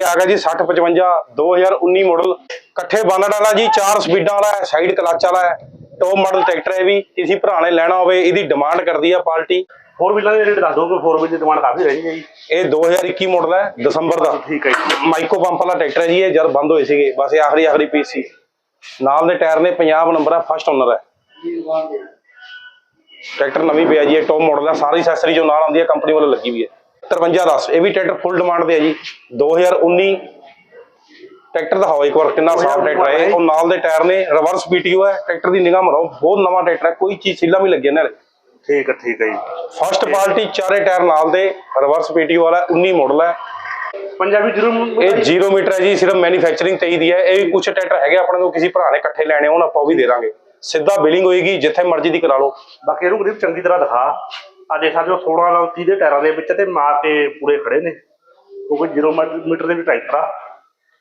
ਆ ਗਿਆ ਜੀ 60 55 2019 ਮਾਡਲ ਇਕੱਠੇ ਬੰਨਣ ਵਾਲਾ ਜੀ ਚਾਰ ਸਪੀਡਾਂ ਵਾਲਾ ਹੈ ਸਾਈਡ ਕਲਚ ਵਾਲਾ ਹੈ। ਟੌਪ ਮਾਡਲ ਟਰੈਕਟਰ ਹੈ ਵੀ। ਕਿਸੇ ਭਰਾ ਨੇ ਲੈਣਾ ਹੋਵੇ ਇਹਦੀ ਡਿਮਾਂਡ ਕਰਦੀ ਆ ਪਾਰਟੀ। ਫੋਰ ਵੀਲਰ ਦੇ ਰੇਟ ਦੱਸ ਦਿਓ ਕਿ ਫੋਰ ਵੀਲ ਦੀ ਡਿਮਾਂਡ ਕਾਫੀ ਰਹੀ ਹੈ ਜੀ। ਇਹ 2021 ਮਾਡਲ ਹੈ ਦਸੰਬਰ ਦਾ। ਠੀਕ ਹੈ ਜੀ। ਮਾਈਕੋ ਪੰਪ ਵਾਲਾ ਟਰੈਕਟਰ ਹੈ ਜੀ ਇਹ ਜਦ ਬੰਦ ਹੋਏ ਸੀਗੇ। ਬਸ ਇਹ ਆਖਰੀ ਆਖਰੀ ਪੀਸ ਸੀ। ਨਾਲ ਦੇ ਟਾਇਰ ਨੇ 50 ਨੰਬਰ ਹੈ ਫਸਟ ਓਨਰ ਹੈ। ਟਰੈਕਟਰ ਨਵੀਂ ਪਿਆ ਜੀ ਇਹ ਟੌਪ ਮਾਡਲ ਹੈ। ਸਾਰੀ ਐਕਸੈਸਰੀ ਜੋ ਨਾਲ ਆਉਂਦੀ ਹੈ ਕੰਪਨੀ ਵੱਲੋਂ ਲੱਗੀ ਵੀ ਹੈ। 5310 ਇਹ ਵੀ ਟਰੈਕਟਰ ਫੁੱਲ ਡਿਮਾਂਡ ਤੇ ਹੈ ਜੀ। 2019 ਟਰੈਕਟਰ ਦਿਖਾਓ ਇੱਕ ਵਾਰ ਕਿੰਨਾ ਸਾਫ਼ ਟਰੈਕਟਰ ਹੈ। ਉਹ ਨਾਲ ਦੇ ਟਾਇਰ ਨੇ ਰਿਵਰਸ ਪੀਟੀਓ ਹੈ ਟਰੈਕਟਰ ਦੀ ਨਿਗਾਹ ਮਾਰੋ ਬਹੁਤ ਨਵਾਂ ਟਰੈਕਟਰ ਹੈ ਕੋਈ ਚੀਜ਼ ਸਿੱਲਾ ਵੀ ਲੱਗੇ ਨਾਲ ਠੀਕ ਹੈ ਠੀਕ ਹੈ ਜੀ। ਫਸਟ ਪਾਰਟੀ ਚਾਰੇ ਟਾਇਰ ਨਾਲ ਦੇ ਰਿਵਰਸ ਪੀਟੀਓ ਵਾਲਾ 19 ਮਾਡਲ ਹੈ। ਪੰਜਾਬੀ ਜ਼ਰੂਰ ਇਹ 0 ਮੀਟਰ ਹੈ ਜੀ ਸਿਰਫ ਮੈਨੂਫੈਕਚਰਿੰਗ ਤੇ ਹੀ ਦੀ ਹੈ। ਇਹ ਵੀ ਕੁਝ ਟਰੈਕਟਰ ਹੈਗੇ ਆਪਣੇ ਕੋਲ ਕਿਸੇ ਭਰਾ ਨੇ ਇਕੱਠੇ ਲੈਣੇ ਹੋਣ ਆਪਾਂ ਉਹ ਵੀ ਦੇ ਦਾਂਗੇ। ਸਿੱਧਾ ਬਿਲਿੰਗ ਹੋਏਗੀ ਜਿੱਥੇ ਮਰਜ਼ੀ ਦੀ ਕਰਾ ਲਓ। ਬਾਕੀ ਇਹਨੂੰ ਗਰੀਬ ਚੰਗੀ ਤਰ੍ਹਾਂ ਦਿਖਾ। ਆ ਦੇਖ ਸਕਦੇ ਹੋ 16 ਨਾਲ 30 ਦੇ ਟਾਇਰਾਂ ਦੇ ਵਿੱਚ ਤੇ ਮਾਰ ਕੇ ਪੂਰੇ ਖੜੇ ਨੇ। ਕਿਉਂਕਿ 0 ਮੀਟਰ ਦੇ ਵੀ ਟਰੈਕਟਰ ਆ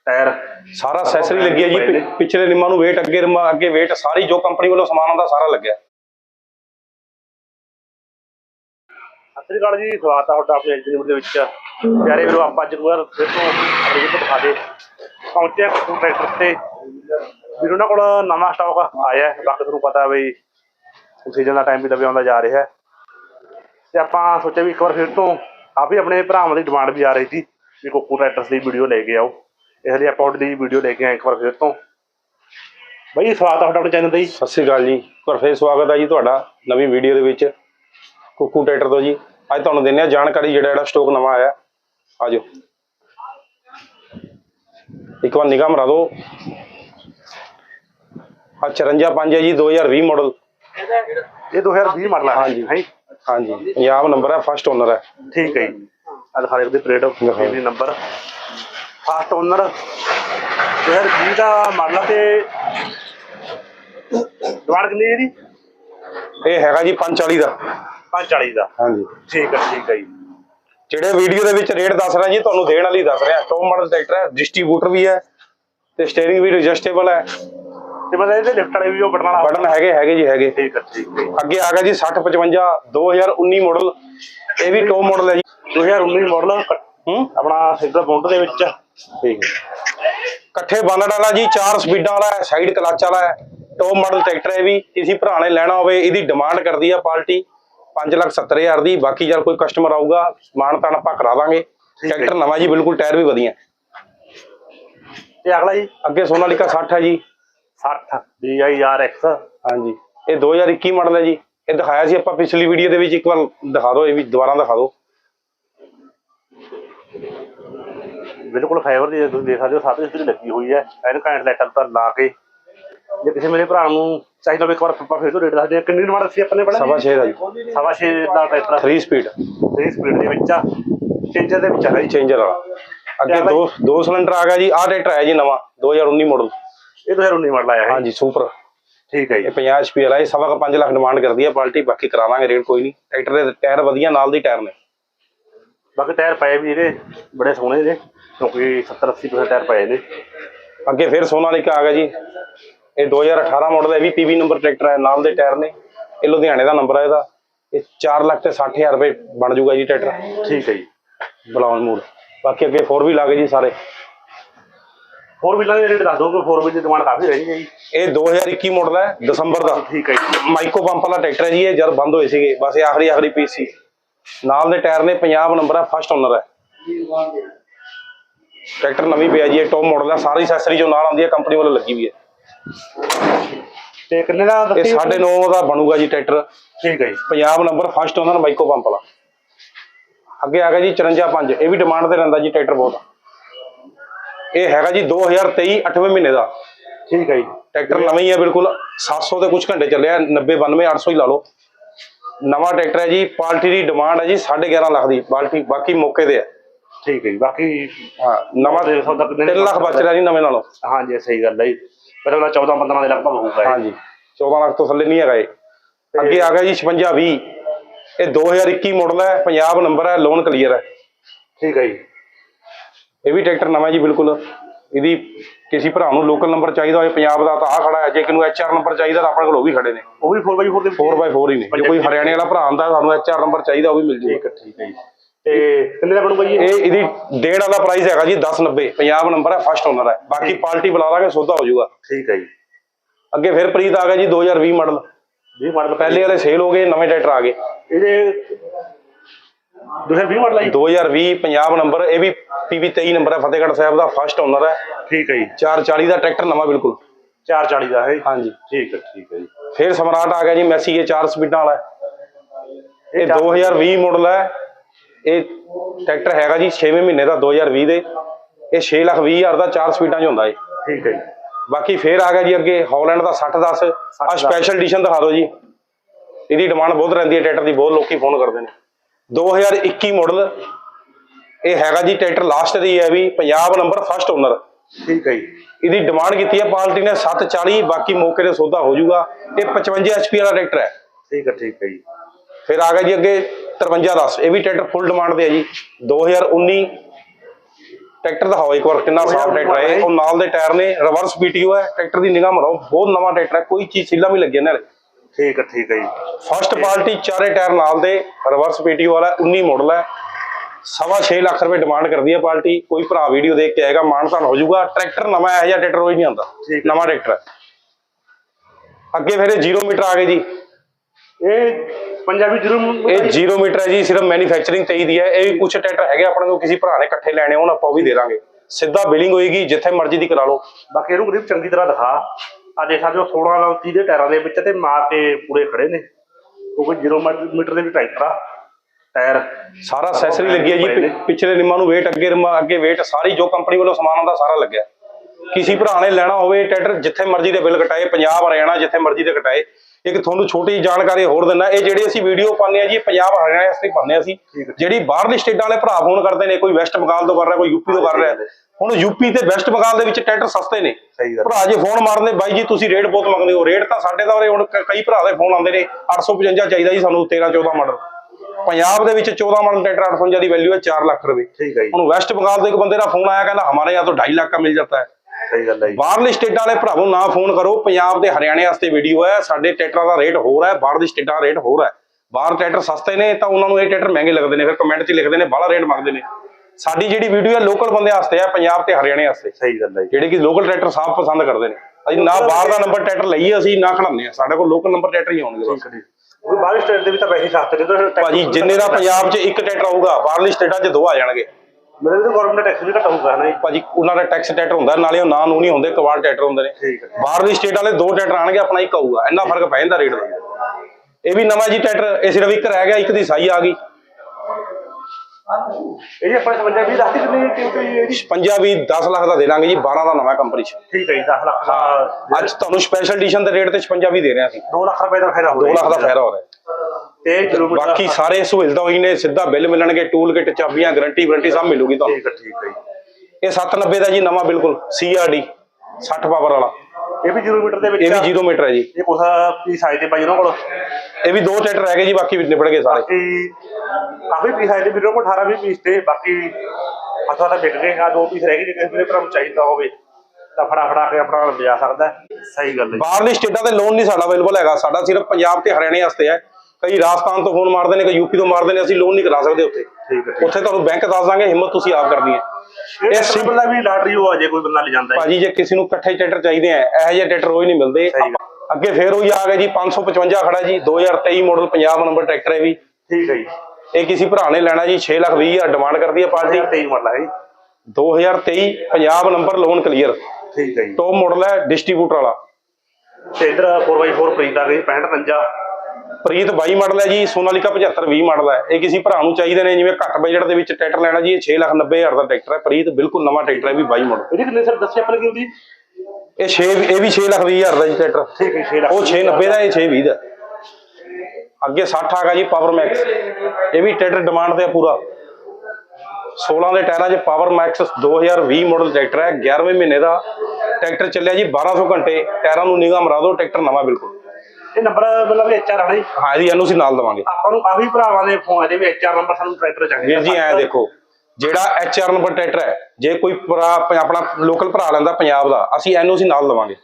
ਟਾਇਰ। ਸਾਰਾ ਅਸੈਸਰੀ ਲੱਗੀ ਹੈ ਜੀ ਪਿਛਲੇ ਰਿਮਾਂ ਨੂੰ weight ਅੱਗੇ ਰਿਮਾਂ ਅੱਗੇ weight ਸਾਰੀ ਜੋ ਕੰਪਨੀ ਵੱਲੋਂ ਸਮਾਨ ਆਉਂਦਾ ਸਾਰਾ ਲੱਗਿਆ। ਸਤਿ ਸ੍ਰੀ ਜੀ ਸਵਾਗਤ ਹੈ ਤੁਹਾਡਾ ਆਪਣੇ ਐਜੀਨਿਵਰ ਦੇ ਵਿੱਚ। ਪਿਆਰੇ ਵੀਰੋ ਆਪਾਂ ਅੱਜ ਵਾਰ ਫਿਰ ਤੋਂ ਕੋਲ ਦਿਖਾ ਦੇ ਪਹੁੰਚੇ ਹਾਂ ਕਪੂਰ ਟਰੈਕਟਰ ਤੇ। ਵੀਰੋ ਉਹਨਾਂ ਕੋਲ ਨਵਾਂ ਸਟਾਕ ਆਇਆ ਹੈ ਬਾਕੀ ਤੁਹਾਨੂੰ ਪਤਾ ਬਈ ਸੀਜ਼ਨ ਦਾ ਟਾਈਮ ਵੀ ਲਵੇ ਆਉਂਦਾ ਜਾ ਰਿਹਾ ਹੈ। ਤੇ ਆਪਾਂ ਸੋਚਿਆ ਵੀ ਇੱਕ ਵਾਰ ਫਿਰ ਤੋਂ ਆ ਵੀ ਆਪਣੇ ਭਰਾਵਾਂ ਦੀ ਡਿਮਾਂਡ ਵੀ ਆ ਰਹੀ ਸੀ ਵੀ ਕੋਕੂ ਟਰੈਕਟਰਸ ਦੀ ਵੀਡੀਓ ਲੈ ਕੇ ਆਓ। ਇਸ ਲਈ ਆਪਾਂ ਉਹਦੀ ਵੀਡੀਓ ਲੈ ਕੇ ਆਏ ਇੱਕ ਵਾਰ ਫਿਰ ਤੋਂ। ਬਈ ਸਵਾਗਤ ਹੈ ਤੁਹਾਡਾ ਆਪਣੇ ਚੈਨਲ ਤੇ ਜੀ। ਸਤਿ ਸ੍ਰੀ ਅਕਾਲ ਜੀ। ਪਰ ਫੇਰ ਸਵਾਗਤ ਹੈ ਜੀ ਤੁਹਾਡਾ ਨਵੀਂ ਵੀਡੀਓ ਦੇ ਵਿੱਚ ਕੁੱਕੂ ਟਰੈਕਟਰ ਤੋਂ ਜੀ। ਅੱਜ ਤੁਹਾਨੂੰ ਦਿੰਦੇ ਆ ਜਾਣਕਾਰੀ ਜਿਹੜਾ ਜਿਹੜਾ ਸਟਾਕ ਨਵਾਂ ਆਇਆ। ਆਜੋ ਇੱਕ ਵਾਰ ਨਿਗਾਹ ਮਰਾ ਦਿਓ। ਆ 54 ਹੈ ਜੀ 2020 ਮਾਡਲ ਇਹ 2020 ਮਾਡਲ ਹੈ ਹਾਂਜੀ। ਜੀ? ਹਾਂਜੀ। ਪੰਜਾਬ ਨੰਬਰ ਹੈ ਫਸਟ ਓਨਰ ਹੈ। ਠੀਕ ਹੈ ਜੀ। ਦਿਖਾ ਰਹੇ ਉਹਦੇ ਪਲੇਟ ਦਿਖਾਓ। ਦੀ ਨੰਬਰ ਫਾਸਟ ਓਨਰ 2020 ਦਾ ਮਾਡਲ ਤੇ ਡਿਮਾਂਡ ਕਿੰਨੀ ਹੈ ਇਹਦੀ? ਇਹ ਹੈਗਾ ਜੀ 540 ਦਾ। 540 ਦਾ। ਹਾਂਜੀ। ਠੀਕ ਹੈ ਠੀਕ ਹੈ ਜੀ। ਜਿਹੜੇ ਵੀਡੀਓ ਦੇ ਵਿੱਚ ਰੇਟ ਦੱਸ ਰਿਹਾ ਜੀ ਤੁਹਾਨੂੰ ਦੇਣ ਵਾਲੀ ਦੱਸ ਰਿਹਾ। ਟੌਪ ਮਾਡਲ ਟਰੈਕਟਰ ਹੈ ਡਿਸਟ੍ਰੀਬਿਊਟਰ ਵੀ ਹੈ ਤੇ ਸਟੀਅਰਿੰਗ ਵੀ ਐਡਜਸਟੇਬਲ ਹੈ। ਤੇ ਮਤਲਬ ਇਹਦੇ ਲਿਫਟ ਵਾਲੇ ਵੀ ਉਹ ਬਟਨ ਵਾਲਾ ਬਟਨ ਹੈਗੇ ਹੈਗੇ ਜੀ ਹੈਗੇ। ਠੀਕ ਹੈ ਠੀਕ ਹੈ ਜੀ। ਅੱਗੇ ਆ ਗਿਆ ਜੀ 60 55 2019 ਮਾਡਲ ਇਹ ਵੀ ਟੌਪ ਮਾਡਲ ਹੈ ਜੀ। 2019 ਮਾਡਲ ਹੂੰ? ਆਪਣਾ ਸਿੰਗਲ ਬੌਂਡ ਦੇ ਵਿੱਚ। ਠੀਕ ਹੈ। ਇਕੱਠੇ ਬੰਨਣ ਵਾਲਾ ਜੀ ਚਾਰ ਸਪੀਡਾਂ ਵਾਲਾ ਹੈ ਸਾਈਡ ਕਲਚ ਵਾਲਾ ਹੈ। ਟੌਪ ਮਾਡਲ ਟਰੈਕਟਰ ਹੈ ਵੀ। ਕਿਸੇ ਭਰਾ ਨੇ ਲੈਣਾ ਹੋਵੇ ਇਹਦੀ ਡਿਮਾਂਡ ਕਰਦੀ ਆ ਪਾਰਟੀ। 570000 ਦੀ। ਬਾਕੀ ਜਦ ਕੋਈ ਕਸਟਮਰ ਆਊਗਾ ਸਮਾਨ ਤਾਂ ਆਪਾਂ ਕਰਾ ਦਾਂਗੇ। ਟਰੈਕਟਰ ਨਵਾਂ ਜੀ ਬਿਲਕੁਲ ਟਾਇਰ ਵੀ ਵਧੀਆ। ਤੇ ਅਗਲਾ ਜੀ? ਅੱਗੇ ਸੋਨਾਲੀਕਾ 60 ਹੈ ਜੀ। 60 DIRX ਹਾਂਜੀ। ਇਹ 2021 ਮਾਡਲ ਹੈ ਜੀ। ਇਹ ਦਿਖਾਇਆ ਸੀ ਆਪਾਂ ਪਿਛਲੀ ਵੀਡੀਓ ਦੇ ਵਿੱਚ ਇੱਕ ਵਾਰ ਦਿਖਾ ਦਿਓ ਇਹ ਵੀ ਦੁਬਾਰਾ ਦਿਖਾ ਦਿਓ। ਬਿਲਕੁਲ ਫਾਈਬਰ ਦੀ ਤੁਸੀਂ ਦੇਖ ਸਕਦੇ ਹੋ ਸਾਰੀ ਇਸ ਲੱਗੀ ਹੋਈ ਹੈ। ਐਨ ਘੈਂਟ ਲੈਟਰ ਤਾਂ ਲਾ ਕੇ ਜੇ ਕਿਸੇ ਮੇਰੇ ਭਰਾ ਨੂੰ ਚਾਹੀਦਾ ਇੱਕ ਵਾਰ ਆਪਾਂ ਫਿਰ ਤੋਂ ਰੇਟ ਦੱਸਦੇ ਹਾਂ ਕਿੰਨੀ ਡਿਮਾਂਡ ਸੀ ਆਪਣੇ ਬੜਾ ਸਵਾ ਛੇ ਦਾ ਜੀ। ਸਵਾ ਛੇ ਦਾ ਟਰੈਕਟਰ 3 ਸਪੀਡ 3 ਸਪੀਡ ਦੇ ਵਿੱਚ ਆ। ਚੇਂਜਰ ਦੇ ਵਿੱਚ ਆ ਜੀ। ਚੇਂਜਰ ਵਾਲਾ। ਅੱਗੇ ਦੋ ਦੋ ਸਿਲੰਡਰ ਆ ਗਿਆ ਜੀ ਆਹ ਟਰੈਕਟਰ ਹੈ ਜੀ ਨਵਾਂ 2019 ਮਾਡਲ ਇਹ 2019 ਮਾਡਲ ਆਇਆ ਹੈ ਹਾਂਜੀ ਸੁਪਰ ਠੀਕ ਹੈ ਇਹ ਜੀ 50 HP ਵਾਲਾ ਇਹ ਸਵਾ ਕੁ 5 ਲੱਖ ਡਿਮਾਂਡ ਕਰਦੀ ਹੈ ਪਾਰਟੀ ਬਾਕੀ ਕਰਾਵਾਂਗੇ ਰੇਟ ਕੋਈ ਨਹੀਂ। ਟਰੈਕਟਰ ਦੇ ਟਾਇਰ ਵਧੀਆ ਨਾਲ ਦੀ ਟਾਇਰ ਨੇ। ਬਾਕੀ ਟਾਇਰ ਪਏ ਵੀ ਇਹਦੇ ਬੜੇ ਸੋਹਣੇ ਨੇ ਕਿਉਂਕਿ 70 80% ਟਾਇਰ ਪਏ ਨੇ ਅੱਗੇ ਫਿਰ ਸੋਨਾਲੀਕਾ ਆ ਗਿਆ ਜੀ। ਇਹ 2018 ਮਾਡਲ ਹੈ ਵੀ PV ਨੰਬਰ ਟਰੈਕਟਰ ਹੈ ਨਾਲ ਦੇ ਟਾਇਰ ਨੇ। ਇਹ ਲੁਧਿਆਣੇ ਦਾ ਨੰਬਰ ਹੈ ਇਹਦਾ। ਇਹ 4 ਲੱਖ ਤੇ 60000 ਰੁਪਏ ਬਣ ਜਾਊਗਾ ਜੀ ਟਰੈਕਟਰ ਠੀਕ ਹੈ ਜੀ। ਬਲਾਉਨ ਮੂਡ ਬਾਕੀ ਅੱਗੇ 4 ਵੀ ਲੱਗੇ ਜੀ ਸਾਰੇ। ਫੋਰ ਵੀਲਰ ਦੇ ਰੇਟ ਦੱਸ ਦਿਓ ਕਿ ਫੋਰ ਵੀਲ ਦੀ ਡਿਮਾਂਡ ਕਾਫੀ ਰਹੀ ਹੈ ਜੀ। ਇਹ 2021 ਮਾਡਲ ਹੈ ਦਸੰਬਰ ਦਾ। ਠੀਕ ਹੈ ਜੀ। ਮਾਈਕੋ ਪੰਪ ਵਾਲਾ ਟਰੈਕਟਰ ਹੈ ਜੀ ਇਹ ਜਦ ਬੰਦ ਹੋਏ ਸੀਗੇ ਬਸ ਇਹ ਆਖਰੀ ਆਖਰੀ ਪੀਸ ਸੀ। ਨਾਲ ਦੇ ਟਾਇਰ ਨੇ 50 ਨੰਬਰ ਹੈ ਫਸਟ ਓਨਰ ਹੈ। ਟਰੈਕਟਰ ਨਵੀਂ ਪਿਆ ਜੀ ਇਹ ਟੌਪ ਮਾਡਲ ਹੈ ਸਾਰੀ ਐਕਸੈਸਰੀ ਜੋ ਨਾਲ ਆਉਂਦੀ ਹੈ ਕੰਪਨੀ ਵੱਲੋਂ ਲੱਗੀ ਵੀ ਹੈ। ਤੇ ਕਿੰਨੇ ਦਾ ਇਹ ਦੱਸੀ 9.5 ਦਾ ਬਣੂਗਾ ਜੀ ਟਰੈਕਟਰ ਠੀਕ ਹੈ ਜੀ। Punjab number first owner Mico pump ਵਾਲਾ। ਅੱਗੇ ਆ ਗਿਆ ਜੀ 545 ਇਹ ਵੀ ਡਿਮਾਂਡ ਤੇ ਰਹਿੰਦਾ ਜੀ ਟਰੈਕਟਰ ਬਹੁਤ। ਇਹ ਹੈਗਾ ਜੀ 2023 8ਵੇਂ ਮਹੀਨੇ ਦਾ। ਠੀਕ ਹੈ ਜੀ। ਟਰੈਕਟਰ ਨਵਾਂ ਹੀ ਹੈ ਬਿਲਕੁਲ 700 ਤੇ ਕੁਝ ਘੰਟੇ ਚੱਲਿਆ 90 92 800 ਹੀ ਲਾ ਲਓ। ਨਵਾਂ ਟਰੈਕਟਰ ਹੈ ਜੀ ਪਾਲਟੀ ਦੀ ਡਿਮਾਂਡ ਹੈ ਜੀ 11.5 ਲੱਖ ਦੀ ਪਾਲਟੀ ਬਾਕੀ ਮੌਕੇ ਦੇ ਹੈ। ਠੀਕ ਹੈ ਜੀ ਬਾਕੀ ਹਾਂ ਨਵਾਂ ਤੇ ਸੌਦਾ ਕਿੰਨੇ 3 ਲੱਖ ਬਚ ਰਿਹਾ ਜੀ ਨਵੇਂ ਨਾਲੋਂ। ਹਾਂਜੀ ਸਹੀ ਗੱਲ ਹੈ ਜੀ। ਪਰ ਉਹਦਾ 14 15 ਦੇ ਲਗਭਗ ਹੋਊਗਾ। ਹਾਂਜੀ 14 ਲੱਖ ਤੋਂ ਥੱਲੇ ਨਹੀਂ ਹੈਗਾ ਇਹ। ਅੱਗੇ ਆ ਗਿਆ ਜੀ 56 20 ਇਹ 2021 ਮਾਡਲ ਹੈ ਪੰਜਾਬ ਨੰਬਰ ਹੈ ਲੋਨ ਕਲੀਅਰ ਹੈ। ਠੀਕ ਹੈ ਜੀ। ਇਹ ਵੀ ਟਰੈਕਟਰ ਨਵਾਂ ਜੀ ਬਿਲਕੁਲ। ਇਹਦੀ ਕਿਸੇ ਭਰਾ ਨੂੰ ਲੋਕਲ ਨੰਬਰ ਚਾਹੀਦਾ ਹੋਵੇ ਪੰਜਾਬ ਦਾ ਤਾਂ ਆ ਖੜਾ ਹੈ ਜੇ ਕਿਨੂੰ ਐਚਆਰ ਨੰਬਰ ਚਾਹੀਦਾ ਤਾਂ ਆਪਣੇ ਕੋਲ ਉਹ ਵੀ ਖੜੇ ਨੇ। ਉਹ ਵੀ 4x4 ਦੇ ਵਿੱਚ 4x4 ਹੀ। ਨੇ। ਜੇ ਕੋਈ ਹਰਿਆਣੇ ਵਾਲਾ ਭਰਾ ਆਂਦਾ ਸਾਨੂੰ ਐਚਆਰ ਨੰਬਰ ਚਾਹੀਦਾ ਉਹ ਵੀ ਮਿਲ ਜੂਗਾ। ਠੀਕ ਹੈ ਜੀ। ਤੇ ਕਿੰਨੇ ਦਾ ਬਣੂਗਾ ਜੀ ਇਹ? ਇਹ ਇਹਦੀ ਦੇਣ ਵਾਲਾ ਪ੍ਰਾਈਸ ਹੈਗਾ ਜੀ 1090 ਪੰਜਾਬ ਨੰਬਰ ਹੈ ਫਸਟ ਓਨਰ ਹੈ। ਬਾਕੀ। ਪਾਰਟੀ ਬੁਲਾ ਲਾਂਗੇ ਸੌਦਾ ਹੋ ਜਾਊਗਾ ਠੀਕ ਹੈ ਜੀ। ਅੱਗੇ ਫਿਰ ਪ੍ਰੀਤ ਆ ਗਿਆ ਜੀ 2020 ਮਾਡਲ ਜੀ ਮਾਡਲ ਪਹਿਲੇ ਵਾਲੇ ਸੇਲ ਹੋ ਗਏ ਨਵੇਂ ਟਰੈਕਟਰ ਆ ਗਏ। ਇਹਦੇ 2020 ਮਾਡਲ ਹੈ ਜੀ? 2020 ਪੰਜਾਬ ਨੰਬਰ ਇਹ ਵੀ PV 23 ਨੰਬਰ ਹੈ ਫਤਿਹਗੜ੍ਹ ਸਾਹਿਬ ਦਾ ਫਸਟ ਓਨਰ ਹੈ ਠੀਕ ਹੈ ਜੀ। 440 ਦਾ ਟਰੈਕਟਰ ਨਵਾਂ ਬਿਲਕੁਲ। 440 ਦਾ ਹੈ ਹਾਂਜੀ। ਠੀਕ ਹੈ ਠੀਕ ਹੈ ਜੀ। ਫਿਰ ਸਮਰਾਟ ਆ ਗਿਆ ਜੀ ਮੈਸੀ ਇਹ 4 ਸਪੀਡਾਂ ਵਾਲਾ। ਇਹ 2020 ਮਾਡਲ ਹੈ ਇਹ ਟਰੈਕਟਰ ਹੈਗਾ ਜੀ 6ਵੇਂ ਮਹੀਨੇ ਦਾ 2020 ਦੇ। ਇਹ 6 ਲੱਖ 20 ਹਜ਼ਾਰ ਦਾ 4 ਸਪੀਡਾਂ 'ਚ ਹੁੰਦਾ ਏ ਠੀਕ ਹੈ ਜੀ। ਬਾਕੀ ਫੇਰ ਆ ਗਿਆ ਜੀ ਅੱਗੇ ਹਾਲੈਂਡ ਦਾ 60 10 ਆ ਸਪੈਸ਼ਲ ਐਡੀਸ਼ਨ ਦਿਖਾ ਦਿਓ ਜੀ। ਇਹਦੀ ਡਿਮਾਂਡ ਬਹੁਤ ਰਹਿੰਦੀ ਹੈ ਟਰੈਕਟਰ ਦੀ ਬਹੁਤ ਲੋਕੀ ਫੋਨ ਕਰਦੇ ਨੇ। 2021 ਮਾਡਲ ਇਹ ਹੈਗਾ ਜੀ ਟਰੈਕਟਰ ਲਾਸਟ ਦੀ ਹੈ ਵੀ ਪੰਜਾਬ ਨੰਬਰ ਫਸਟ ਓਨਰ ਠੀਕ ਹੈ ਜੀ। ਇਹਦੀ ਡਿਮਾਂਡ ਕੀਤੀ ਹੈ ਪਾਰਟੀ ਨੇ 740 ਬਾਕੀ ਮੌਕੇ ਤੇ ਸੌਦਾ ਹੋ ਜਾਊਗਾ। ਇਹ 55 HP ਵਾਲਾ ਟਰੈਕਟਰ ਹੈ। ਠੀਕ ਹੈ ਠੀਕ ਹੈ ਜੀ। ਫਿਰ ਆ ਗਿਆ ਜੀ ਅੱਗੇ 5310 ਇਹ ਵੀ ਟਰੈਕਟਰ ਫੁੱਲ ਡਿਮਾਂਡ ਤੇ ਹੈ ਜੀ। 2019 ਟਰੈਕਟਰ ਦਿਖਾਓ ਇੱਕ ਵਾਰ ਕਿੰਨਾ ਸਾਫ਼ ਟਰੈਕਟਰ ਹੈ। ਉਹ ਨਾਲ ਦੇ ਟਾਇਰ ਨੇ ਰਿਵਰਸ ਪੀਟੀਓ ਹੈ। ਟਰੈਕਟਰ ਦੀ ਨਿਗਾਹ ਮਾਰੋ ਬਹੁਤ ਨਵਾਂ ਟਰੈਕਟਰ ਹੈ ਕੋਈ ਚੀਜ਼ ਸਿੱਲਾ ਵੀ ਲੱਗੀ ਨਾਲ। ਠੀਕ ਹੈ ਠੀਕ ਹੈ ਜੀ। ਫਸਟ ਪਾਰਟੀ ਚਾਰੇ ਟਾਇਰ ਨਾਲ ਦੇ ਰਿਵਰਸ ਪੀਟੀਓ ਵਾਲਾ 19 ਮਾਡਲ ਹੈ ਸਵਾ 6 ਲੱਖ ਰੁਪਏ ਡਿਮਾਂਡ ਕਰਦੀ ਹੈ ਪਾਰਟੀ। ਕੋਈ ਭਰਾ ਵੀਡੀਓ ਦੇਖ ਕੇ ਆਏਗਾ ਮਾਨਤਾਨ ਹੋ ਜਾਊਗਾ। ਟਰੈਕਟਰ ਨਵਾਂ ਇਹੋ ਜਿਹਾ ਟਰੈਕਟਰ ਕੋਈ ਨਹੀਂ ਆਉਂਦਾ। ਨਵਾਂ ਟਰੈਕਟਰ ਹੈ ਅੱਗੇ ਫਿਰ ਇਹ 0 ਮੀਟਰ ਆ ਗਏ ਜੀ। ਇਹ ਪੰਜਾਬੀ ਜ਼ਰੂਰ ਇਹ 0 ਮੀਟਰ ਹੈ ਜੀ ਸਿਰਫ ਮੈਨੂਫੈਕਚਰਿੰਗ ਤੇ ਹੀ ਦੀ ਹੈ ਇਹ ਵੀ ਕੁਝ ਟਰੈਕਟਰ ਹੈਗੇ ਆਪਣੇ ਕੋਲ ਕਿਸੇ ਭਰਾ ਨੇ ਇਕੱਠੇ ਲੈਣੇ ਹੋਣ ਆਪਾਂ ਉਹ ਵੀ ਦੇ ਦਾਂਗੇ। ਸਿੱਧਾ ਬਿਲਿੰਗ ਹੋਏਗੀ ਜਿੱਥੇ ਮਰਜ਼ੀ ਦੀ ਕਰਾ ਲਓ। ਬਾਕੀ ਇਹਨੂੰ ਗਰੀਬ ਚੰਗੀ ਤਰ੍ਹਾਂ ਦਿਖਾ। ਆ ਦੇਖ ਸਕਦੇ ਹੋ 16 ਨਾਲ 30 ਦੇ ਟਾਇਰਾਂ ਦੇ ਵਿੱਚ ਤੇ ਮਾਰ ਕੇ ਪੂਰੇ ਖੜੇ ਨੇ। ਕਿਉਂਕਿ 0 ਮੀਟਰ ਦੇ ਵੀ ਟਰੈਕਟਰ ਆ ਟਾਇਰ ਸਾਰਾ ਅਸੈਸਰੀ ਲੱਗੀ ਹੈ ਜੀ ਪਿਛਲੇ ਨਿੰਮਾਂ ਨੂੰ ਵੇਟ ਅੱਗੇ ਰਿਮਾਂ ਅੱਗੇ ਵੇਟ ਸਾਰੀ ਜੋ ਕੰਪਨੀ ਵੱਲੋਂ ਸਮਾਨ ਆਉਂਦਾ ਸਾਰਾ ਲੱਗਿਆ। ਕਿਸੇ ਭਰਾ ਨੇ ਲੈਣਾ ਹੋਵੇ ਟਰੈਕਟਰ ਜਿੱਥੇ ਮਰਜ਼ੀ ਦੇ ਬਿੱਲ ਕਟਾਏ ਪੰਜਾਬ ਹਰਿਆਣਾ ਜਿੱਥੇ ਮਰਜ਼ੀ ਦੇ ਕਟਾਏ ਇੱਕ ਤੁਹਾਨੂੰ ਛੋਟੀ ਜਾਣਕਾਰੀ ਹੋਰ ਦਿੰਦਾ ਇਹ ਜਿਹੜੀ ਅਸੀਂ ਵੀਡੀਓ ਪਾਉਂਦੇ ਆ ਜੀ ਪੰਜਾਬ ਹਰਿਆਣਾ ਵਾਸਤੇ ਪਾਉਂਦੇ ਆ ਅਸੀਂ ਜਿਹੜੀ ਬਾਹਰਲੀ ਸਟੇਟਾਂ ਵਾਲੇ ਭਰਾ ਫੋਨ ਕਰਦੇ ਨੇ ਕੋਈ ਵੈਸਟ ਬੰਗਾਲ ਤੋਂ ਕਰ ਰਿਹਾ ਕੋਈ ਯੂਪੀ ਤੋਂ ਕਰ ਰਿਹਾ। ਹੁਣ ਯੂਪੀ ਤੇ ਵੈਸਟ ਬੰਗਾਲ ਦੇ ਵਿੱਚ ਟਰੈਕਟਰ ਸਸਤੇ ਨੇ। ਭਰਾ ਜੀ ਫੋਨ ਮਾਰਦੇ ਬਾਈ ਜੀ ਤੁਸੀਂ ਰੇਟ ਬਹੁਤ ਮੰਗਦੇ ਹੋ। ਰੇਟ ਤਾਂ ਸਾਡੇ ਤਾਂ ਹੁਣ ਕਈ ਭਰਾ ਦੇ ਫੋਨ ਆਉਂਦੇ ਨੇ 855 ਚਾਹੀਦਾ ਜੀ ਸਾਨੂੰ 13 14 ਮਾਡਲ ਪੰਜਾਬ ਦੇ ਵਿੱਚ 14 ਮਾਡਲ ਟਰੈਕਟਰ 855 ਦੀ ਵੈਲਿਊ ਹੈ 4 ਲੱਖ ਰੁਪਏ। ਠੀਕ ਹੈ ਜੀ। ਹੁਣ ਵੈਸਟ ਬੰਗਾਲ ਦੇ ਇੱਕ ਬੰਦੇ ਦਾ ਫੋਨ ਆਇਆ ਕਹਿੰਦਾ ਹਮਾਰੇ ਯਹਾਂ ਤੋਂ 2.5 ਲੱਖ ਮਿਲ ਜਾਂਦਾ ਹੈ। ਸਹੀ ਗੱਲ ਹੈ ਜੀ। ਬਾਹਰਲੀ ਸਟੇਟਾਂ ਵਾਲੇ ਭਰਾਵੋ ਨਾ ਫੋਨ ਕਰੋ। ਪੰਜਾਬ ਤੇ ਹਰਿਆਣੇ ਵਾਸਤੇ ਵੀਡੀਓ ਹੈ ਸਾਡੇ ਟਰੈਕਟਰਾਂ ਦਾ ਰੇਟ ਹੋਰ ਹੈ ਬਾਹਰਲੀ ਸਟੇਟਾਂ ਦਾ ਰੇਟ ਹੋਰ ਹੈ। ਬਾਹਰ ਟਰੈਕਟਰ ਸਸਤੇ ਨੇ ਤਾਂ ਉਹਨਾਂ ਨੂੰ ਇਹ ਟਰੈਕਟਰ ਮਹਿੰਗੇ ਲੱਗਦੇ ਨੇ ਫਿਰ ਕਮੈਂਟ 'ਚ ਲਿਖਦੇ ਨੇ ਬਾਹਲਾ ਰੇਟ ਮੰਗਦੇ ਨੇ। ਸਾਡੀ ਜਿਹੜੀ ਵੀਡੀਓ ਹੈ ਲੋਕਲ ਬੰਦੇ ਵਾਸਤੇ ਹੈ ਪੰਜਾਬ ਤੇ ਹਰਿਆਣੇ ਵਾਸਤੇ। ਸਹੀ ਗੱਲ ਹੈ ਜਿਹੜੇ ਕਿ ਲੋਕਲ ਟਰੈਕਟਰ ਸਾਫ਼ ਪਸੰਦ ਕਰਦੇ ਨੇ। ਅਸੀਂ ਨਾ ਬਾਹਰ ਦਾ ਨੰਬਰ ਟਰੈਕਟਰ ਲਈਏ ਅਸੀਂ ਨਾ ਖੜਾਉਂਦੇ ਆ ਸਾਡੇ ਕੋਲ ਲੋਕਲ ਨੰਬਰ ਟਰੈਕਟਰ ਹੀ ਆਉਣਗੇ। ਠੀਕ ਹੈ ਉਹ ਬਾਹਰ ਸਟੇਟ ਦੇ ਵੀ ਤਾਂ ਵੈਸੇ ਹੀ ਸਸਤੇ ਨੇ ਭਾਜੀ ਜਿੰਨੇ ਦਾ ਪੰਜਾਬ 'ਚ ਇੱਕ ਟਰੈਕਟਰ ਆਊਗਾ ਬਾਹਰਲੀ ਸਟੇਟਾਂ 'ਚ ਦੋ ਆ ਜਾਣਗੇ। ਮੇਰੇ ਵੀ ਗਵਰਨਮੈਂਟ ਟੈਕਸ ਵੀ ਘੱਟ ਹੋਊਗਾ ਨਾ ਜੀ। ਭਾਜੀ ਉਹਨਾਂ ਦਾ ਟੈਕਸ ਟਰੈਕਟਰ ਹੁੰਦਾ ਨਾਲੇ ਉਹ ਨਾਂ ਨੂੰ ਨਹੀਂ ਹੁੰਦੇ ਕਵਾੜ ਟਰੈਕਟਰ ਹੁੰਦੇ ਨੇ। ਠੀਕ ਹੈ। ਬਾਹਰਲੀ ਸਟੇਟ ਵਾਲੇ ਦੋ ਟਰੈਕਟਰ ਆਣਗੇ ਆਪਣਾ ਇੱਕ ਆਊਗਾ। ਇੰਨਾ ਫ਼ਰਕ ਪੈ ਜਾਂਦਾ ਰੇਟ ਦਾ। ਇਹ ਵੀ ਨਵਾਂ ਜੀ ਟਰੈਕਟਰ ਇਹ ਸਿਰਫ ਇੱਕ ਰਹਿ ਗਿਆ ਇੱਕ ਦੀ ਸਾਈ ਆ ਗਈ। ਇਹ ਜੀ ਆਪਣੇ 55 20 ਦੱਸਦੀ ਕਿੰਨੀ ਕਿਉਂਕਿ ਇਹਦੀ ਪੰਜਾ ਵੀ 10 ਲੱਖ ਦਾ ਦੇ ਦਾਂਗੇ ਜੀ 12 ਦਾ ਨਵਾਂ ਕੰਪਨੀ ਚ। ਠੀਕ ਹੈ ਜੀ 10 ਲੱਖ ਦਾ ਅੱਜ ਤੁਹਾਨੂੰ ਸਪੈਸ਼ਲ ਐਡੀਸ਼ਨ ਦੇ ਰੇਟ ਤੇ 56 ਵੀ ਦੇ ਰਹੇ ਹਾਂ ਅਸੀਂ 2 ਲੱਖ ਰੁਪਏ ਦਾ ਫਾਇਦਾ ਹੋ 2 ਲੱਖ ਦਾ ਫਾਇਦਾ ਹੋ ਰਿਹਾ। ਤੇ ਕਿਲੋਮੀਟਰ ਬਾਕੀ ਸਾਰੇ ਸਹੂਲਤਾਂ ਹੋਈ ਨੇ ਸਿੱਧਾ ਬਿੱਲ ਮਿਲਣਗੇ ਟੂਲ ਕਿਟ ਚਾਬੀਆਂ ਗਾਰੰਟੀ ਵਾਰੰਟੀ ਸਭ ਮਿਲੂਗੀ ਤੁਹਾਨੂੰ। ਠੀਕ ਹੈ ਠੀਕ ਹੈ ਜੀ। ਇਹ 790 ਦਾ ਜੀ ਨਵਾਂ ਬਿਲਕੁਲ CRD 60 ਪਾਵਰ ਵਾਲਾ। ਇਹ ਵੀ ਕਿਲੋਮੀਟਰ ਦੇ ਵਿੱਚ ਇਹ ਵੀ 0 ਮੀਟਰ ਹੈ ਜੀ। ਇਹ ਕੁਛ ਪੀਸ ਆਏ ਤੇ ਬਾਈ ਉਹਨਾਂ ਕੋਲ? ਇਹ ਵੀ ਦੋ ਟਰੈਕਟਰ ਰਹਿ ਗਏ ਜੀ ਬਾਕੀ ਨਿਬੜ ਗਏ ਸਾਰੇ। ਬਾਕੀ ਕਾਫੀ ਪੀਸ ਆਏ ਤੇ ਵੀਰੋ ਕੋਲ 18 20 ਪੀਸ ਤੇ ਬਾਕੀ ਹੱਥਾਂ ਤਾਂ ਵਿਕ ਗਏ ਆ ਦੋ ਪੀਸ ਰਹਿ ਗਏ ਜੇ ਕਿਸੇ ਵੀਰੇ ਭਰਾ ਨੂੰ ਚਾਹੀਦਾ ਹੋਵੇ ਤਾਂ ਫੜਾ ਫੜਾ ਕੇ ਆਪਣਾ ਲਿਜਾ ਸਕਦਾ ਹੈ। ਸਹੀ ਗੱਲ ਹੈ ਜੀ। ਬਾਹਰਲੀ ਸਟੇਟਾਂ ਤੇ ਲੋਨ ਨਹੀਂ ਸਾਡਾ ਅਵੇਲੇਬਲ ਹੈਗਾ ਸਾਡਾ ਸਿਰਫ ਪੰਜਾਬ ਤੇ ਹਰਿਆਣੇ ਵਾਸਤੇ ਹੈ। ਕਈ ਰਾਜਸਥਾਨ ਤੋਂ ਫੋਨ ਮਾਰਦੇ ਨੇ ਕਈ ਯੂਪੀ ਤੋਂ ਮਾਰਦੇ ਨੇ ਅਸੀਂ ਲੋਨ ਨਹੀਂ ਕਰਾ ਸਕਦੇ ਉੱਥੇ। ਠੀਕ ਹੈ ਠੀਕ ਉੱਥੇ ਤੁਹਾਨੂੰ ਬੈਂਕ ਦੱਸ ਦਾਂਗੇ ਹਿੰਮਤ ਤੁਸੀਂ ਆਪ ਕਰਨੀ ਹੈ। ਇਹ ਸਿੰਪਲ ਦਾ ਵੀ ਲਾਟਰੀ ਹੋ ਜੇ ਕੋਈ ਬੰਦਾ ਲੈ ਜਾਂਦਾ ਹੈ ਭਾਜੀ ਜੇ ਕਿਸੇ ਨੂੰ ਇਕੱਠੇ ਟਰੈਕਟਰ ਚਾਹੀਦੇ ਆ ਇਹੋ ਜਿਹੇ ਟਰੈਕਟਰ ਰੋਜ਼ ਨਹੀਂ ਮਿਲਦੇ। ਅੱਗੇ ਫੇਰ ਉਹੀ ਆ ਗਿਆ ਜੀ 555 ਖੜਾ ਜੀ 2023 ਮਾਡਲ ਪੰਜਾਬ ਨੰਬਰ ਟਰੈਕਟਰ ਹੈ ਵੀ। ਠੀਕ ਹੈ ਜੀ। ਇਹ ਕਿਸੇ ਭਰਾ ਨੇ ਲੈਣਾ ਜੀ 6 ਲੱਖ 20 ਹਜ਼ਾਰ ਡਿਮਾਂਡ ਕਰਦੀ ਹੈ ਪਾਰਟੀ। 2023 ਮਾਡਲ ਹੈ ਜੀ 2023 ਪੰਜਾਬ ਨੰਬਰ ਲੋਨ ਕਲੀਅਰ ਠੀਕ ਹੈ ਜੀ। ਟੌਪ ਮਾਡਲ ਹੈ ਡਿਸਟ੍ਰੀਬਿਊਟਰ ਵਾਲਾ। ਤੇ ਇਧਰ 4x4 ਪ੍ਰੀਤ ਆ ਗਈ 65 53 ਪ੍ਰੀਤ 22 ਮਾਡਲ ਹੈ ਜੀ ਸੋਨਾਲੀਕਾ 7520 ਮਾਡਲ ਹੈ। ਇਹ ਕਿਸੇ ਭਰਾ ਨੂੰ ਚਾਹੀਦੇ ਨੇ ਜਿਵੇਂ ਘੱਟ ਬਜਟ ਦੇ ਵਿੱਚ ਟਰੈਕਟਰ ਲੈਣਾ ਜੀ ਇਹ 6 ਲੱਖ 90 ਹਜ਼ਾਰ ਦਾ ਟਰੈਕਟਰ ਹੈ। ਪ੍ਰੀਤ ਬਿਲਕੁਲ ਨਵਾਂ ਟਰੈਕਟਰ ਹੈ ਵੀ 22 ਮਾਡਲ। ਇਹਦੀ ਕਿੰਨੇ ਸਰ ਦੱਸਿਆ ਆਪਣੇ ਕੀ ਹੁੰਦੀ ਇਹ 6 ਇਹ ਵੀ 6 ਲੱਖ 20 ਹਜ਼ਾਰ ਦਾ ਜੀ ਟਰੈਕਟਰ। ਠੀਕ ਹੈ 6 ਲੱਖ ਉਹ 690 ਦਾ ਇਹ 620 ਦਾ। ਅੱਗੇ 60 ਆ ਗਿਆ ਜੀ ਪਾਵਰ ਮੈਕਸ ਇਹ ਵੀ ਟਰੈਕਟਰ ਡਿਮਾਂਡ ਤੇ ਆ ਪੂਰਾ। 16 ਦੇ ਟਾਇਰਾਂ 'ਚ ਪਾਵਰ ਮੈਕਸ 2020 ਮਾਡਲ ਟਰੈਕਟਰ ਹੈ। 11ਵੇਂ ਮਹੀਨੇ ਦਾ ਟਰੈਕਟਰ ਚੱਲਿਆ ਜੀ 1200 ਘੰਟੇ। ਟਾਇਰਾਂ ਨੂੰ ਨਿਗਾਹ ਮਰਾ ਦਿਓ ਟਰੈਕਟਰ ਨਵਾਂ ਬਿਲਕੁਲ। ਇਹ ਨੰਬਰ ਮਤਲਬ ਐਚਆਰ ਆਣਾ ਜੀ ਹਾਂ ਇਹਦੀ ਐਨਓਸੀ ਨਾਲ ਦਵਾਂਗੇ। ਆਪਾਂ ਨੂੰ ਕਾਫੀ ਭਰਾਵਾਂ ਦੇ ਫੋਨ ਆਦੇ ਵੀ ਐਚਆਰ ਨੰਬਰ ਸਾਨੂੰ ਟਰੈਕਟਰ ਚਾਹੀਦਾ ਵੀਰ ਜੀ ਐ ਦੇਖੋ ਜਿਹੜਾ ਐਚਆਰ ਨੰਬਰ ਟਰੈਕਟਰ ਹੈ ਜੇ ਕੋਈ ਭਰਾ ਆਪਣਾ ਲੋਕਲ ਭਰਾ ਲੈਂਦਾ ਪੰਜਾਬ ਦਾ ਅਸੀਂ ਐਨਓਸੀ ਨਾਲ ਲਵਾਂਗੇ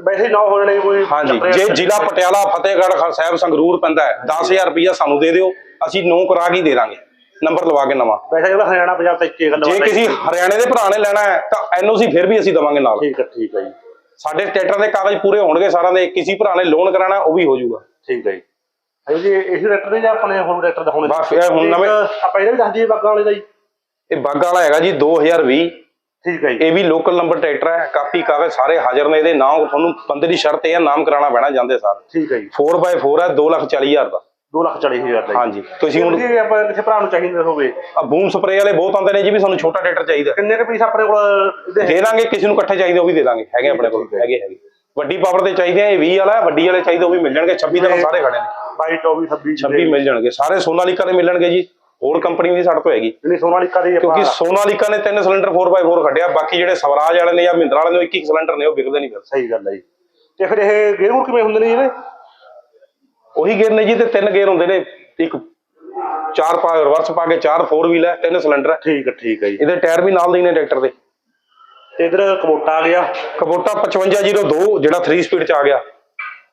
ਵੈਸੇ ਨਾ ਹੋ ਜਾਣੇ ਕੋਈ ਹਾਂਜੀ ਜੇ ਜ਼ਿਲ੍ਹਾ ਪਟਿਆਲਾ ਫਤਿਹਗੜ੍ਹ ਸਾਹਿਬ ਸੰਗਰੂਰ ਪੈਂਦਾ ਹੈ 10000 ਰੁਪਇਆ ਸਾਨੂੰ ਦੇ ਦਿਓ ਅਸੀਂ ਨੌ ਕਰਾ ਕੇ ਦੇ ਦਾਂਗੇ। ਨੰਬਰ ਲਵਾ ਕੇ ਨਵਾਂ। ਵੈਸੇ ਜਿਹੜਾ ਹਰਿਆਣਾ ਪੰਜਾਬ ਤੇ ਇੱਕੇ ਗੱਲ ਜੇ। ਕਿਸੇ ਹਰਿਆਣੇ ਦੇ ਭਰਾ ਨੇ ਲੈਣਾ ਹੈ ਤਾਂ ਐਨਓਸੀ ਫਿਰ ਵੀ ਅਸੀਂ ਦਵਾਂਗੇ ਨਾਲ। ਠੀਕ ਹੈ ਠੀਕ ਹੈ ਜੀ। ਸਾਡੇ ਟਰੈਕਟਰ ਦੇ ਕਾਗਜ਼ ਪੂਰੇ ਹੋਣਗੇ ਸਾਰਿਆਂ ਦੇ ਕਿਸੇ ਭਰਾ ਨੇ ਲੋਨ ਕਰਾਣਾ ਉਹ ਵੀ ਹੋ ਜਾਊਗਾ। ਠੀਕ ਹੈ ਜੀ। ਜੀ ਇਹੀ ਟਰੈਕਟਰ ਦੇ ਜਾਂ ਆਪਣੇ ਹੁਣ ਟਰੈਕਟਰ ਦਾ ਹੁਣ ਬਸ ਇਹ ਹੁਣ ਨਵੇਂ- ਆਪਾਂ ਇਹਦਾ ਵੀ ਦੱਸ ਦਈਏ ਬਾਗਾਂ ਵਾਲੇ ਦਾ ਜੀ। ਇਹ ਬਾਗਾ ਵਾਲਾ ਹੈਗਾ ਜੀ 2020 ਠੀਕ ਹੈ ਜੀ। ਇਹ ਵੀ ਲੋਕਲ ਨੰਬਰ ਟਰੈਕਟਰ ਹੈ ਕਾਪੀ ਕਾਗਜ਼ ਸਾਰੇ ਹਾਜ਼ਰ ਨੇ ਇਹਦੇ ਨਾਮ ਤੁਹਾਨੂੰ ਬੰਦੇ ਦੀ ਸ਼ਰਤ ਇਹ ਹੈ ਨਾਮ ਕਰਾਉਣਾ ਪੈਣਾ ਜਾਂਦੇ ਸਾਰ। ਠੀਕ ਹੈ ਜੀ। 4x4 ਹੈ 240000 ਦਾ। 2 ਲੱਖ 40 ਹਜ਼ਾਰ ਦਾ ਜੀ। ਹਾਂਜੀ। ਤੁਸੀਂ ਹੁਣ ਜੇ ਆਪਾਂ ਕਿਸੇ ਭਰਾ ਨੂੰ ਚਾਹੀਦਾ ਹੋਵੇ। ਆ ਬੂਮ ਸਪਰੇ ਵਾਲੇ ਬਹੁਤ ਆਉਂਦੇ ਨੇ ਜੀ ਵੀ ਸਾਨੂੰ ਛੋਟਾ ਟਰੈਕਟਰ ਚਾਹੀਦਾ। ਕਿੰਨੇ ਕੁ ਪੀਸ ਆਪਣੇ ਕੋਲ ਇਹਦੇ ਦੇ ਦਾਂਗੇ ਕਿਸੇ ਨੂੰ ਇਕੱਠੇ ਚਾਹੀਦੇ ਉਹ ਵੀ ਦੇ ਦਾਂਗੇ। ਹੈਗੇ ਆਪਣੇ ਕੋਲ ਠੀਕ ਹੈ। ਹੈਗੇ ਹੈਗੇ। ਵੱਡੀ ਪਾਵਰ ਦੇ ਚਾਹੀਦੇ ਆ ਇਹ 20 ਵਾਲਾ ਹੈ, ਵੱਡੀ ਵਾਲੇ ਚਾਹੀਦੇ ਉਹ ਵੀ ਮਿਲ ਜਾਣਗੇ 26 ਦਾ ਸਾਰੇ ਖੜੇ ਨੇ। 22 24 26 26 ਮਿਲ ਜਾਣਗੇ ਸਾਰੇ ਸੋਨਾਲੀਕਾ ਦੇ ਮਿਲਣਗੇ ਜੀ। ਹੋਰ ਕੰਪਨੀ ਦੀ ਸਾਡੇ ਤੋਂ ਹੈਗੀ। ਜਿਹੜੀ ਸੋਨਾਲੀਕਾ ਦੀ ਆਪਾਂ ਕਿਉਂਕਿ ਸੋਨਾਲੀਕਾ ਨੇ ਤਿੰਨ ਸਿਲੰਡਰ 4x4 ਕੱਢਿਆ ਬਾਕੀ ਜਿਹੜੇ ਸਵਰਾਜ ਵਾਲੇ ਨੇ ਜਾਂ ਮਹਿੰਦਰਾ ਵਾਲੇ ਨੇ ਇੱਕ ਇੱਕ ਸਿਲੰਡਰ ਨੇ ਉਹ ਵਿਕਦੇ ਨਹੀਂ ਫਿਰ। ਸਹੀ ਗੱਲ ਹੈ ਜੀ। ਤੇ ਫਿਰ ਇਹ ਗੇਅਰ ਕਿਵੇਂ ਹੁੰਦੇ ਨੇ ਇਹਦੇ? ਉਹੀ ਗੇਅਰ ਨੇ ਜੀ ਤੇ ਤਿੰਨ ਗੇਅਰ ਹੁੰਦੇ ਨੇ। ਇੱਕ ਚਾਰ ਪਾ ਰਿਵਰਸ ਪਾ ਕੇ ਚਾਰ 4 ਵੀਲ ਹੈ ਤਿੰਨ ਸਿਲੰਡਰ ਹੈ। ਠੀਕ ਹੈ ਠੀਕ ਹੈ ਜੀ। ਇਹਦੇ ਟਾਇਰ ਵੀ ਨਾਲ ਦੇ ਨੇ ਟਰੈਕਟਰ ਦੇ। ਤੇ ਇਧਰ ਕਬੋਟਾ ਆ ਗਿਆ। ਕਬੋਟਾ 5502 ਜਿਹੜਾ 3 ਸਪੀਡ ਚ ਆ ਗਿਆ।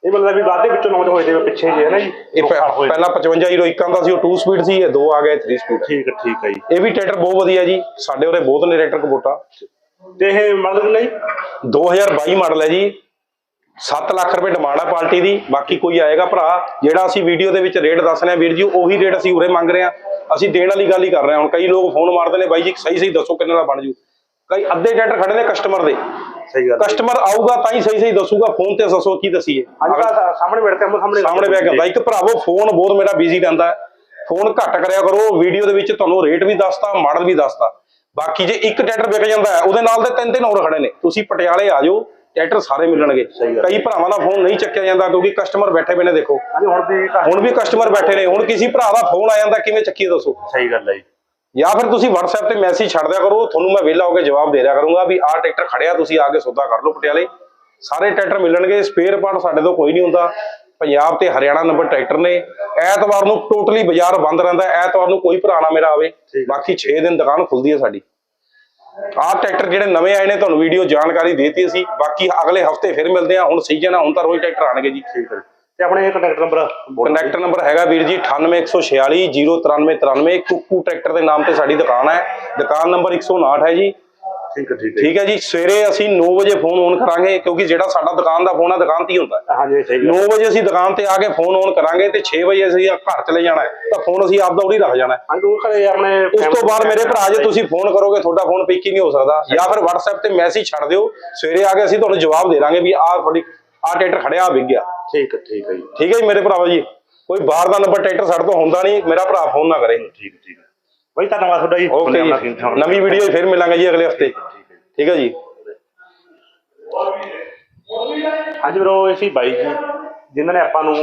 ਇਹ ਮਤਲਬ ਵੀ ਵਾਧੇ ਵਿੱਚੋਂ ਨੌਜ ਹੋਏ ਤੇ ਪਿੱਛੇ ਜੇ ਹੈ ਨਾ ਜੀ। ਇਹ। ਪਹਿਲਾਂ 5501 ਆਉਂਦਾ ਸੀ ਉਹ 2 ਸਪੀਡ ਸੀ ਇਹ 2 ਆ ਗਏ 3 ਸਪੀਡ ਠੀਕ ਹੈ ਠੀਕ ਹੈ ਜੀ। ਇਹ ਵੀ ਟਰੈਕਟਰ ਬਹੁਤ ਵਧੀਆ ਜੀ। ਸਾਡੇ ਉਰੇ ਬਹੁਤ ਨੇ ਟਰੈਕਟਰ ਕਬੋਟਾ। ਤੇ ਇਹ ਮਤਲਬ ਨਹੀਂ? 2022 ਮਾਡਲ ਹੈ ਜੀ। 7 ਲੱਖ ਰੁਪਏ ਡਿਮਾਂਡ ਹੈ ਪਾਰਟੀ ਦੀ ਬਾਕੀ ਕੋਈ ਆਏਗਾ ਭਰਾ ਜਿਹੜਾ ਅਸੀਂ ਵੀਡੀਓ ਦੇ ਵਿੱਚ ਰੇਟ ਦੱਸ ਰਹੇ ਹਾਂ ਵੀਰ ਜੀ ਉਹੀ ਰੇਟ ਅਸੀਂ ਉਰੇ ਮੰਗ ਰਹੇ ਹਾਂ। ਅਸੀਂ ਦੇਣ ਵਾਲੀ ਗੱਲ ਹੀ ਕਰ ਰਹੇ ਹਾਂ ਹੁਣ ਕਈ ਲੋਕ ਫੋਨ ਮਾਰਦੇ ਨੇ ਬਾਈ ਜੀ ਸਹੀ ਸਹੀ ਦੱਸੋ ਕਿੰਨੇ ਦਾ ਬਣ ਜੂ। ਕਈ ਅੱਧੇ ਟਰੈਕਟਰ ਖੜੇ ਨੇ ਕਸਟਮਰ ਦੇ। ਸਹੀ ਗੱਲ। ਕਸਟਮਰ ਆਊਗਾ ਤਾਂ ਹੀ ਸਹੀ ਸਹੀ ਦੱਸੂਗਾ ਫੋਨ ਤੇ ਦੱਸੋ ਕੀ ਦਸੀਏ। ਅੱਜ ਕੱਲ੍ਹ ਸਾਹਮਣੇ ਬੈਠਦੇ ਹਾਂ ਸਾਹਮਣੇ ਸਾਹਮਣੇ ਬੈ ਕੇ ਹੁੰਦਾ ਇੱਕ ਭਰਾਵੋ ਫੋਨ ਬਹੁਤ ਮੇਰਾ ਬਿਜ਼ੀ ਰਹਿੰਦਾ ਹੈ। ਫੋਨ ਘੱਟ ਕਰਿਆ ਕਰੋ ਵੀਡੀਓ ਦੇ ਵਿੱਚ ਤੁਹਾਨੂੰ ਰੇਟ ਵੀ ਦੱਸਤਾ ਮਾਡਲ ਵੀ ਦੱਸਤਾ। ਬਾਕੀ ਜੇ ਇੱਕ ਟਰੈਕਟਰ ਵਿਕ ਜਾਂਦਾ ਉਹਦੇ ਨਾਲ ਦੇ ਤਿੰਨ ਤਿੰਨ ਹੋਰ ਖੜੇ ਨੇ। ਤੁਸੀਂ ਪਟਿਆਲੇ ਆ ਜਾਓ ਟਰੈਕਟਰ ਸਾਰੇ ਮਿਲਣਗੇ। ਕਈ ਭਰਾਵਾਂ ਦਾ ਫੋਨ ਨਹੀਂ ਚੱਕਿਆ ਜਾਂਦਾ ਕਿਉਂਕਿ ਕਸਟਮਰ ਬੈਠੇ ਪਏ ਨੇ ਦੇਖੋ। ਹੁਣ ਵੀ ਹੁਣ ਵੀ ਕਸਟਮਰ ਬੈਠੇ ਨੇ। ਹੁਣ ਕਿਸੇ ਭਰਾ ਦਾ ਫੋਨ ਆ ਜਾਂਦਾ ਕਿਵੇਂ ਚੱਕੀਏ ਦੱਸੋ? ਸਹੀ ਗੱਲ ਹੈ ਜੀ। ਜਾਂ ਫਿਰ ਤੁਸੀਂ WhatsApp ਤੇ ਮੈਸੇਜ ਛੱਡ ਦਿਆ ਕਰੋ ਤੁਹਾਨੂੰ ਮੈਂ ਵਿਹਲਾ ਹੋ ਕੇ ਜਵਾਬ ਦੇ ਦਿਆ ਕਰੂੰਗਾ ਵੀ ਆਹ ਟਰੈਕਟਰ ਖੜਿਆ ਤੁਸੀਂ ਆ ਕੇ ਸੌਦਾ ਕਰ ਲਓ ਪਟਿਆਲੇ। ਸਾਰੇ ਟਰੈਕਟਰ ਮਿਲਣਗੇ ਸਪੇਅਰ ਪਾਰਟ ਸਾਡੇ ਤੋਂ ਕੋਈ ਨਹੀਂ ਹੁੰਦਾ। ਪੰਜਾਬ ਤੇ ਹਰਿਆਣਾ ਨੰਬਰ ਟਰੈਕਟਰ ਨੇ। ਐਤਵਾਰ ਨੂੰ ਟੋਟਲੀ ਬਾਜ਼ਾਰ ਬੰਦ ਰਹਿੰਦਾ। ਐਤਵਾਰ ਨੂੰ ਕੋਈ ਭਰਾ ਨਾ ਮੇਰਾ ਆਵੇ। ਬਾਕੀ 6 ਦਿਨ ਦੁਕਾਨ ਖੁੱਲਦੀ ਹੈ ਸਾਡੀ। ਆਹ ਟਰੈਕਟਰ ਜਿਹੜੇ ਨਵੇਂ ਆਏ ਨੇ ਤੁਹਾਨੂੰ ਵੀਡੀਓ ਜਾਣਕਾਰੀ ਦੇਤੀ ਅਸੀਂ। ਬਾਕੀ ਅਗਲੇ ਹਫ਼ਤੇ ਫਿਰ ਮਿਲਦੇ ਆ ਹੁਣ ਸੀਜ਼ਨ ਆ ਹੁਣ ਤਾਂ ਰੋਜ਼ ਟਰੈਕਟਰ ਆਣਗੇ ਜੀ। ਠੀਕ ਹੈ। ਤੇ ਆਪਣੇ ਇਹ ਕੰਟੈਕਟ ਨੰਬਰ ਕੰਟੈਕਟ ਨੰਬਰ ਹੈਗਾ ਵੀਰ ਜੀ 98146 09393 ਕੁੱਕੂ ਟਰੈਕਟਰ ਦੇ ਨਾਮ ਤੇ ਸਾਡੀ ਦੁਕਾਨ ਹੈ। ਦੁਕਾਨ ਨੰਬਰ 159 ਹੈ ਜੀ। ਠੀਕ ਹੈ ਠੀਕ ਹੈ। ਠੀਕ ਹੈ ਜੀ ਸਵੇਰੇ ਅਸੀਂ 9 ਵਜੇ ਫੋਨ ਔਨ ਕਰਾਂਗੇ ਕਿਉਂਕਿ ਜਿਹੜਾ ਸਾਡਾ ਦੁਕਾਨ ਦਾ ਫੋਨ ਹੈ ਦੁਕਾਨ ਤੇ ਹੀ ਹੁੰਦਾ ਹਾਂਜੀ ਸਹੀ ਗੱਲ 9 ਵਜੇ ਅਸੀਂ ਦੁਕਾਨ ਤੇ ਆ ਕੇ ਫੋਨ ਔਨ ਕਰਾਂਗੇ ਤੇ 6 ਵਜੇ ਅਸੀਂ ਘਰ ਚਲੇ ਜਾਣਾ ਤਾਂ ਫੋਨ ਅਸੀਂ ਆਪਦਾ ਉਰੀ ਰੱਖ ਜਾਣਾ ਹੈ। ਹਾਂਜੀ ਉਹ ਘਰੇ ਆਪਣੇ ਉਸ ਤੋਂ ਬਾਅਦ ਮੇਰੇ ਭਰਾ ਜੇ ਤੁਸੀਂ ਫੋਨ ਕਰੋਗੇ ਤੁਹਾਡਾ ਫੋਨ ਪਿਕ ਹੀ ਨਹੀਂ ਹੋ ਸਕਦਾ। ਜਾਂ ਫਿਰ WhatsApp ਤੇ ਮੈਸੇਜ ਛੱਡ ਦਿਓ ਸਵੇਰੇ ਆ ਕੇ ਅਸੀਂ ਤੁਹਾਨੂੰ ਜਵਾਬ ਦੇ ਦਾਂਗੇ ਵੀ ਆਹ ਤੁਹਾਡੀ ਆਹ ਟਰੈਕਟਰ ਖੜਿਆ ਆ ਵਿਕ ਗਿਆ। ਠੀਕ ਹੈ ਠੀਕ ਹੈ ਜੀ। ਠੀਕ ਹੈ ਜੀ ਮੇਰੇ ਭਰਾਵਾ ਜੀ ਕੋਈ ਬਾਹਰ ਦਾ ਨੰਬਰ ਟਰੈਕਟਰ ਸਾਡੇ ਤੋਂ ਹੁੰਦਾ ਨਹੀਂ ਮੇਰਾ ਭਰਾ ਫੋਨ ਨਾ ਕਰੇ। ਠੀਕ ਠੀਕ ਬਈ ਧੰਨਵਾਦ ਤੁਹਾਡਾ ਜੀ। ਓਕੇ ਜੀ। ਨਵੀਂ ਵੀਡੀਓ ਫਿਰ ਮਿਲਾਂਗੇ ਜੀ ਅਗਲੇ ਹਫ਼ਤੇ। ਠੀਕ ਹੈ ਜੀ। ਹਾਂਜੀ ਵੀਰੋ ਇਹ ਸੀ ਬਾਈ ਜੀ ਜਿਨ੍ਹਾਂ ਨੇ ਆਪਾਂ ਨੂੰ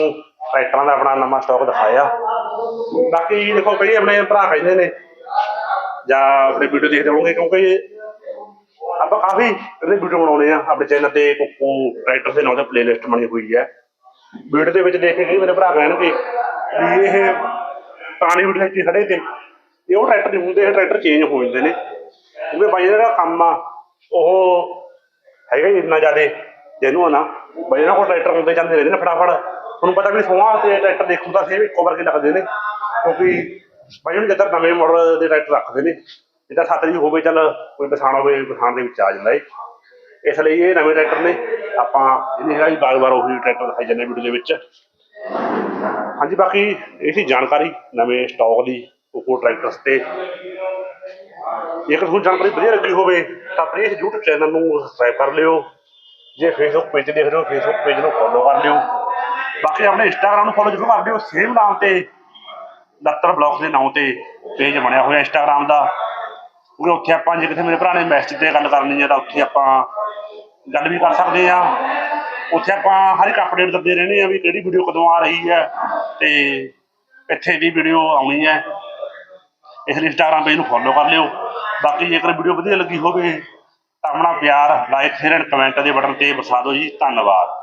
ਟਰੈਕਟਰਾਂ ਦਾ ਆਪਣਾ ਨਵਾਂ ਸਟਾਕ ਦਿਖਾਇਆ। ਬਾਕੀ ਦੇਖੋ ਕਈ ਆਪਣੇ ਭਰਾ ਕਹਿੰਦੇ ਨੇ ਜਾਂ ਆਪਣੇ ਵੀਡੀਓ ਦੇਖਦੇ ਹੋਣਗੇ ਕਿਉਂਕਿ ਆਪਾਂ ਕਾਫੀ ਇਹਦੇ ਵੀਡੀਓ ਬਣਾਉਣੇ ਆ ਆਪਣੇ ਚੈਨਲ ਤੇ ਕੁੱਕੂ ਟਰੈਕਟਰ ਦੇ ਨਾਂ ਤੇ ਪਲੇਲਿਸਟ ਬਣੀ ਹੋਈ ਹੈ। ਵੀਡੀਓ ਦੇ ਵਿੱਚ ਦੇਖ ਕੇ ਕਈ ਮੇਰੇ ਭਰਾ ਕਹਿਣਗੇ ਵੀ ਇਹ ਪੁਰਾਣੀ ਵੀਡੀਓ ਹੀ ਖੜੇ ਤੇ। ਇਹ ਉਹ ਟਰੈਕਟਰ ਨਹੀਂ ਹੁੰਦੇ, ਇਹ ਟਰੈਕਟਰ ਚੇਂਜ ਹੋ ਜਾਂਦੇ ਨੇ। ਕਿਉਂਕਿ ਬਾਈ ਦਾ ਜਿਹੜਾ ਕੰਮ ਆ, ਉਹ ਹੈਗਾ ਹੀ ਇੰਨਾ ਜ਼ਿਆਦਾ ਜਿਹਨੂੰ ਆ। ਬਾਈ ਇਹਨਾਂ ਕੋਲ ਟਰੈਕਟਰ ਹੁੰਦੇ ਜਾਂਦੇ ਰਹਿੰਦੇ ਨੇ ਫਟਾਫਟ। ਤੁਹਾਨੂੰ ਪਤਾ ਵੀ ਸੋਹਾਂ ਤੇ ਟਰੈਕਟਰ ਦੇਖੂ ਤਾਂ ਸੇਮ ਇੱਕੋ ਵਰਗੇ ਲੱਗਦੇ ਨੇ, ਕਿਉਂਕਿ ਬਾਈ ਹੁਣ ਜਿੱਦਾਂ ਨਵੇਂ ਮਾਡਲ ਦੇ ਟਰੈਕਟਰ ਰੱਖਦੇ ਨੇ, ਜਿੱਦਾਂ ਸੱਤ ਜੀ ਹੋਵੇ ਚੱਲ, ਕੋਈ ਪਛਾਣ ਹੋਵੇ ਪਛਾਣ ਦੇ ਵਿੱਚ ਆ ਜਾਂਦਾ ਏ। ਇਸ ਲਈ ਇਹ ਨਵੇਂ ਟਰੈਕਟਰ ਨੇ, ਆਪਾਂ ਇਹਦੀ ਹੈਗਾ ਜੀ ਬਾਰ-ਬਾਰ ਉਹੀ ਟਰੈਕਟਰ ਦਿਖਾਈ ਜਾਂਦੇ ਵੀਡੀਓ ਦੇ ਵਿੱਚ। ਹਾਂਜੀ, ਬਾਕੀ ਇਹ ਸੀ ਜਾਣਕਾਰੀ ਨਵੇਂ ਸਟਾਕ ਦੀ। ਕੋਕੋ ਟਰੈਕਟਰਸ ਤੇ। ਜੇਕਰ ਤੁਹਾਨੂੰ ਜਾਣਕਾਰੀ ਵਧੀਆ ਲੱਗੀ ਹੋਵੇ, ਤਾਂ ਪਲੀਜ਼ YouTube ਚੈਨਲ ਨੂੰ ਸਬਸਕ੍ਰਾਈਬ ਕਰ ਲਿਓ। ਜੇ Facebook ਪੇਜ ਦੇਖ ਰਹੇ ਹੋ, Facebook ਪੇਜ ਨੂੰ ਫੋਲੋ ਕਰ ਲਿਓ। ਬਾਕੀ ਆਪਣੇ Instagram ਨੂੰ ਫੋਲੋ ਜ਼ਰੂਰ ਕਰ ਲਿਓ ਸੇਮ ਨਾਮ ਤੇ, ਦਫ਼ਤਰ ਬਲੌਗ ਦੇ ਨਾਮ ਤੇ ਪੇਜ ਬਣਿਆ ਹੋਇਆ Instagram ਦਾ। ਕਿਉਂਕਿ ਉੱਥੇ ਆਪਾਂ, ਜੇ ਕਿਸੇ ਮੇਰੇ ਭਰਾ ਨੇ ਮੈਸੇਜ ਤੇ ਗੱਲ ਕਰਨੀ ਹੈ, ਤਾਂ ਉੱਥੇ ਆਪਾਂ ਗੱਲ ਵੀ ਕਰ ਸਕਦੇ ਆ ਉੱਥੇ ਆਪਾਂ ਹਰ ਇੱਕ ਅਪਡੇਟ ਦਿੰਦੇ ਰਹਿੰਦੇ ਆ ਵੀ ਕਿਹੜੀ ਵੀਡੀਓ ਕਦੋਂ ਆ ਰਹੀ ਹੈ ਤੇ ਇੱਥੇ ਦੀ ਵੀਡੀਓ ਆਉਣੀ ਹੈ। ਇਸ ਲਈ ਇੰਸਟਾਗ੍ਰਾਮ ਪੇਜ ਨੂੰ ਫੋਲੋ ਕਰ ਲਿਓ। ਬਾਕੀ ਜੇਕਰ ਵੀਡੀਓ ਵਧੀਆ ਲੱਗੀ ਹੋਵੇ ਤਾਂ ਆਪਣਾ ਪਿਆਰ ਲਾਈਕ ਸ਼ੇਅਰ ਐਂਡ ਕਮੈਂਟ ਦੇ ਬਟਨ ਤੇ ਵਸਾ ਦਿਓ ਜੀ। ਧੰਨਵਾਦ।